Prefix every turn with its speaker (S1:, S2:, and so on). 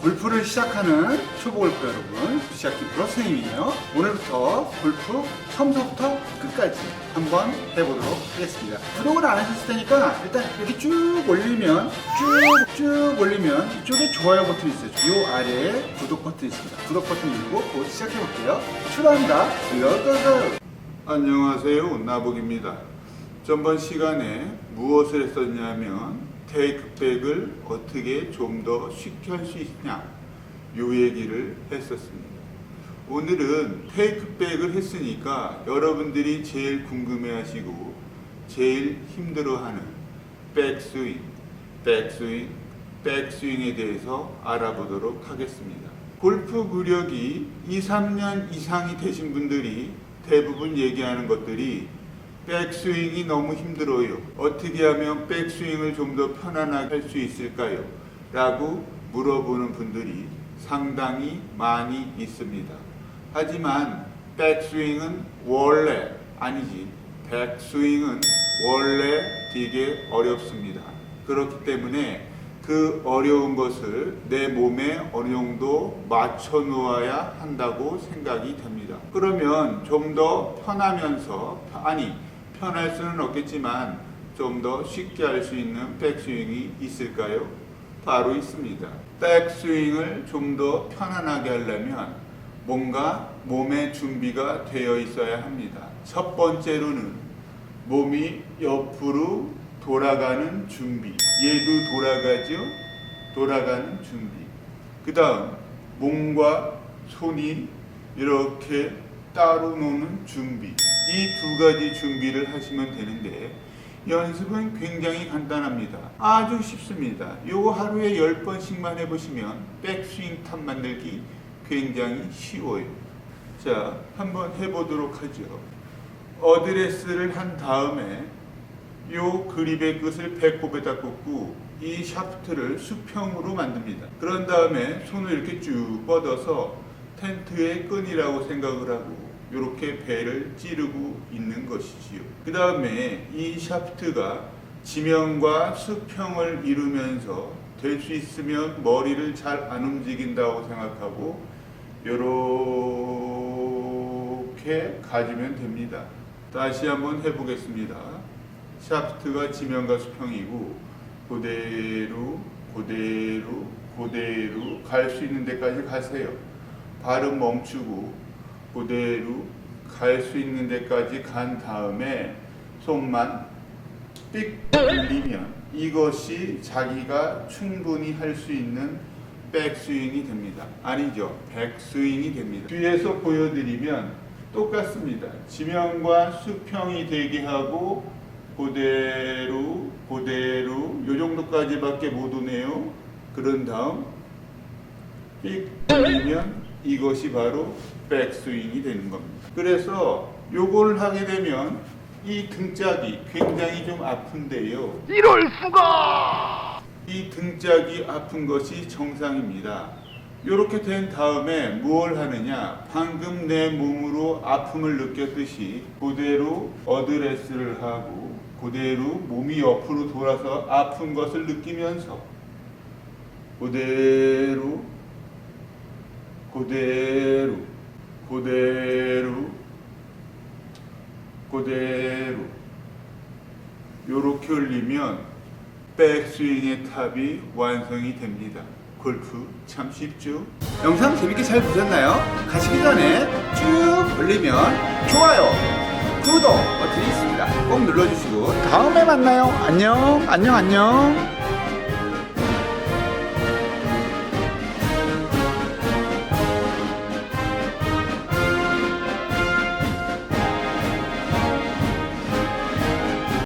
S1: 골프를 시작하는 초보 골프 여러분, 시작기 프로 선생님이에요. 오늘부터 골프 처음부터 끝까지 한번 해보도록 하겠습니다. 구독을 안 하셨을 테니까 일단 이렇게 쭉 올리면 쭉쭉 올리면 이쪽에 좋아요 버튼이 있어요. 이 아래에 구독 버튼이 있습니다. 구독 버튼 누르고 곧 시작해 볼게요. 출발합니다. 고고 안녕하세요. 나복입니다. 전번 시간에 무엇을 했었냐면 테이크백을 어떻게 좀 더 쉽게 할 수 있냐 요 얘기를 했었습니다. 오늘은 테이크백을 했으니까 여러분들이 제일 궁금해하시고 제일 힘들어하는 백스윙, 백스윙, 백스윙에 대해서 알아보도록 하겠습니다. 골프 구력이 2, 3년 이상이 되신 분들이 대부분 얘기하는 것들이 백스윙이 너무 힘들어요. 어떻게 하면 백스윙을 좀 더 편안하게 할 수 있을까요? 라고 물어보는 분들이 상당히 많이 있습니다. 하지만 백스윙은 원래 아니지 백스윙은 원래 되게 어렵습니다. 그렇기 때문에 그 어려운 것을 내 몸에 어느 정도 맞춰 놓아야 한다고 생각이 됩니다. 그러면 좀 더 편하면서 아니 편할 수는 없겠지만 좀 더 쉽게 할 수 있는 백스윙이 있을까요? 바로 있습니다. 백스윙을 좀 더 편안하게 하려면 뭔가 몸의 준비가 되어 있어야 합니다. 첫 번째로는 몸이 옆으로 돌아가는 준비. 얘도 돌아가죠? 돌아가는 준비. 그 다음, 몸과 손이 이렇게 따로 노는 준비. 이 두 가지 준비를 하시면 되는데, 연습은 굉장히 간단합니다. 아주 쉽습니다. 요거 하루에 10번씩만 해보시면 백스윙 탑 만들기 굉장히 쉬워요. 자, 한번 해보도록 하죠. 어드레스를 한 다음에 요 그립의 끝을 배꼽에다 꽂고 이 샤프트를 수평으로 만듭니다. 그런 다음에 손을 이렇게 쭉 뻗어서 텐트의 끈이라고 생각을 하고 이렇게 배를 찌르고 있는 것이지요. 그 다음에 이 샤프트가 지면과 수평을 이루면서 될 수 있으면 머리를 잘 안 움직인다고 생각하고 이렇게 가지면 됩니다. 다시 한번 해보겠습니다. 샤프트가 지면과 수평이고 그대로 그대로 그대로 갈 수 있는 데까지 가세요. 발은 멈추고 그대로 갈 수 있는 데까지 간 다음에 손만 삑 올리면 이것이 자기가 충분히 할 수 있는 백스윙이 됩니다. 아니죠. 백스윙이 됩니다. 뒤에서 보여드리면 똑같습니다. 지면과 수평이 되게 하고 그대로 그대로 요 정도까지밖에 못 오네요. 그런 다음 삑 올리면 이것이 바로 백스윙이 되는 겁니다. 그래서 요걸 하게 되면 이 등짝이 굉장히 좀 아픈데요.
S2: 이럴 수가!
S1: 이 등짝이 아픈 것이 정상입니다. 이렇게 된 다음에 무엇을 하느냐? 방금 내 몸으로 아픔을 느꼈듯이 그대로 어드레스를 하고 그대로 몸이 옆으로 돌아서 아픈 것을 느끼면서 그대로 그대로 그대로 그대로 요렇게 올리면 백스윙의 탑이 완성이 됩니다. 골프 참 쉽죠? 영상 재밌게 잘 보셨나요? 가시기 전에 쭉 올리면 좋아요, 구독 버튼이 있습니다. 꼭 눌러주시고 다음에 만나요. 안녕, 안녕, 안녕.